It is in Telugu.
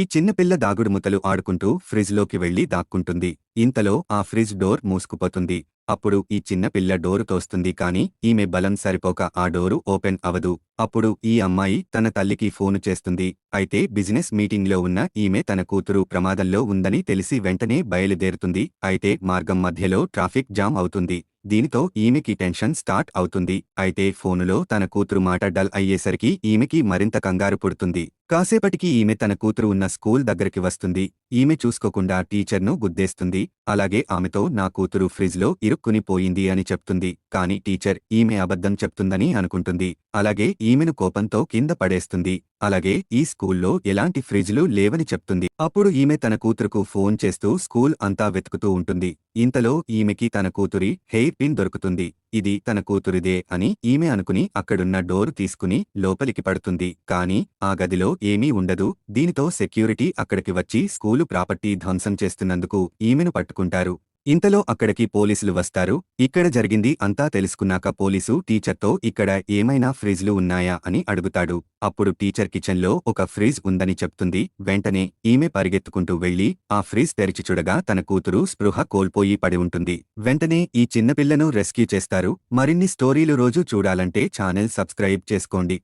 ఈ చిన్నపిల్ల దాగుడుముతలు ఆడుకుంటూ ఫ్రిజ్లోకి వెళ్ళి దాక్కుంటుంది. ఇంతలో ఆ ఫ్రిజ్ డోర్ మూసుకుపోతుంది. అప్పుడు ఈ చిన్నపిల్ల డోరు తోస్తుంది కాని ఈమె బలం సరిపోక ఆ డోరు ఓపెన్ అవదు. అప్పుడు ఈ అమ్మాయి తన తల్లికి ఫోను చేస్తుంది. అయితే బిజినెస్ మీటింగ్లో ఉన్న ఈమె తన కూతురు ప్రమాదంలో ఉందని తెలిసి వెంటనే బయలుదేరుతుంది. అయితే మార్గం మధ్యలో ట్రాఫిక్ జామ్ అవుతుంది. దీనితో ఈమెకి టెన్షన్ స్టార్ట్ అవుతుంది. అయితే ఫోనులో తన కూతురు మాట డల్ అయ్యేసరికి ఈమెకి మరింత కంగారు పుడుతుంది. కాసేపటికి ఈమె తన కూతురు ఉన్న స్కూల్ దగ్గరికి వస్తుంది. ఈమె చూసుకోకుండా టీచర్ను గుద్దేస్తుంది. అలాగే ఆమెతో నా కూతురు ఫ్రిజ్లో ఇరుక్కుని పోయింది అని చెప్తుంది. కాని టీచర్ ఈమె అబద్ధం చెప్తుందని అనుకుంటుంది. అలాగే ఈమెను కోపంతో కింద పడేస్తుంది. అలాగే ఈ స్కూల్లో ఎలాంటి ఫ్రిజ్లు లేవని చెప్తుంది. అప్పుడు ఈమె తన కూతురుకు ఫోన్ చేస్తూ స్కూల్ అంతా వెతుకుతూ ఉంటుంది. ఇంతలో ఈమెకి తన కూతురి హెయిర్ పిన్ దొరుకుతుంది. ఇది తన కూతురిదే అని ఈమె అనుకుని అక్కడున్న డోరు తీసుకుని లోపలికి పడుతుంది. కాని ఆ గదిలో ఏమీ ఉండదు. దీనితో సెక్యూరిటీ అక్కడికి వచ్చి స్కూలు ప్రాపర్టీ ధ్వంసం చేస్తున్నందుకు ఈమెను పట్టుకుంటారు. ఇంతలో అక్కడికి పోలీసులు వస్తారు. ఇక్కడ జరిగింది అంతా తెలుసుకున్నాక పోలీసు టీచర్తో ఇక్కడ ఏమైనా ఫ్రిజ్లు ఉన్నాయా అని అడుగుతాడు. అప్పుడు టీచర్ కిచెన్లో ఒక ఫ్రిజ్ ఉందని చెప్తుంది. వెంటనే ఈమె పరిగెత్తుకుంటూ వెళ్ళి ఆ ఫ్రిజ్ తెరిచి చూడగా తన కూతురు స్పృహ కోల్పోయి పడి ఉంటుంది. వెంటనే ఈ చిన్నపిల్లను రెస్క్యూ చేస్తారు. మరిన్ని స్టోరీలు రోజు చూడాలంటే ఛానల్ సబ్స్క్రైబ్ చేసుకోండి.